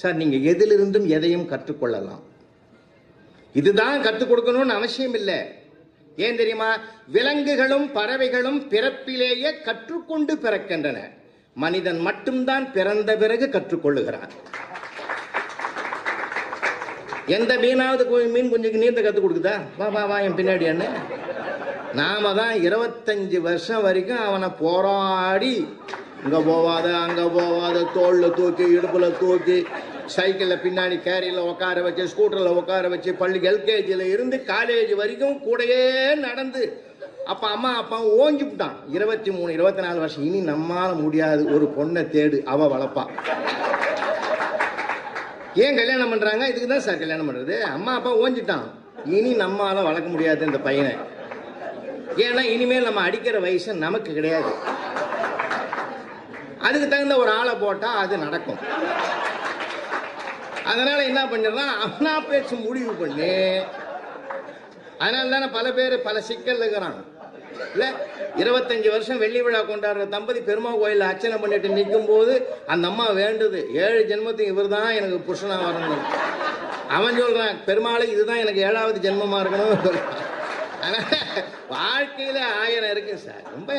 Sir நீங்க எதிலிருந்தும் எதையும் கற்றுக்கொள்ளலாம். இதுதான் கற்றுக் கொடுக்கணும்னு அவசியம் இல்லை. ஏன் தெரியுமா? விலங்குகளும் பறவைகளும் பிறப்பிலேயே கற்றுக்கொண்டு பிறக்கின்றன. மனிதன் மட்டும்தான் பிறந்த பிறகு கற்றுக்கொள்ளுகிறான். எந்த மீனாவது மீன் குஞ்சுக்கு நீந்த கற்றுக் கொடுக்குதா? வா வா வா என் பின்னாடி என்ன நாம தான் இருபத்தஞ்சு வருஷம் வரைக்கும் அவனை போராடி இங்க போவாத அங்க போவாத தோல்ல தூக்கி இடுப்புல தூக்கி சைக்கிள்ல பின்னாடி கேரியில உட்கார வச்சு ஸ்கூட்டர்ல உட்கார வச்சு பள்ளி எல்கேஜில இருந்து காலேஜ் வரைக்கும் கூடயே நடந்து அப்ப அம்மா அப்பா ஓங்கி இருபத்தி மூணு இருபத்தி நாலு வருஷம். இனி நம்மால முடியாது. ஒரு பொண்ணை தேடு. அவ வளர்ப்பா ஏன் கல்யாணம் பண்றாங்க? இதுக்கு தான் சார் கல்யாணம் பண்றது. அம்மா அப்பா ஓஞ்சிட்டான் இனி நம்மால வளர்க்க முடியாது இந்த பையனை. ஏன்னா இனிமேல் நம்ம அடிக்கிற வயசு நமக்கு கிடையாது. அதுக்கு தகுந்த ஒரு ஆளை போட்டா அது நடக்கும். அதனால என்ன பண்ணிடுறான் அவனா பேச்சு முடிவு பண்ணி. அதனால தானே பல பேர் பல சிக்கல் இருக்கிறான் இல்ல இருபத்தஞ்சு வருஷம் வெள்ளி விழா கொண்டாடுற தம்பதி பெருமா கோயிலில் அர்ச்சனை பண்ணிட்டு நிற்கும் போது அந்த அம்மா வேண்டுது. ஏழு ஜென்மத்துக்கு இவர் தான் எனக்கு புருஷனா வரணும். அவன் சொல்றான் பெருமாளுக்கு இதுதான் எனக்கு ஏழாவது ஜென்மமா இருக்கணும் சொல்றான். வாழ்க்கையில ஆயிரம் இருக்கு சார். ரொம்ப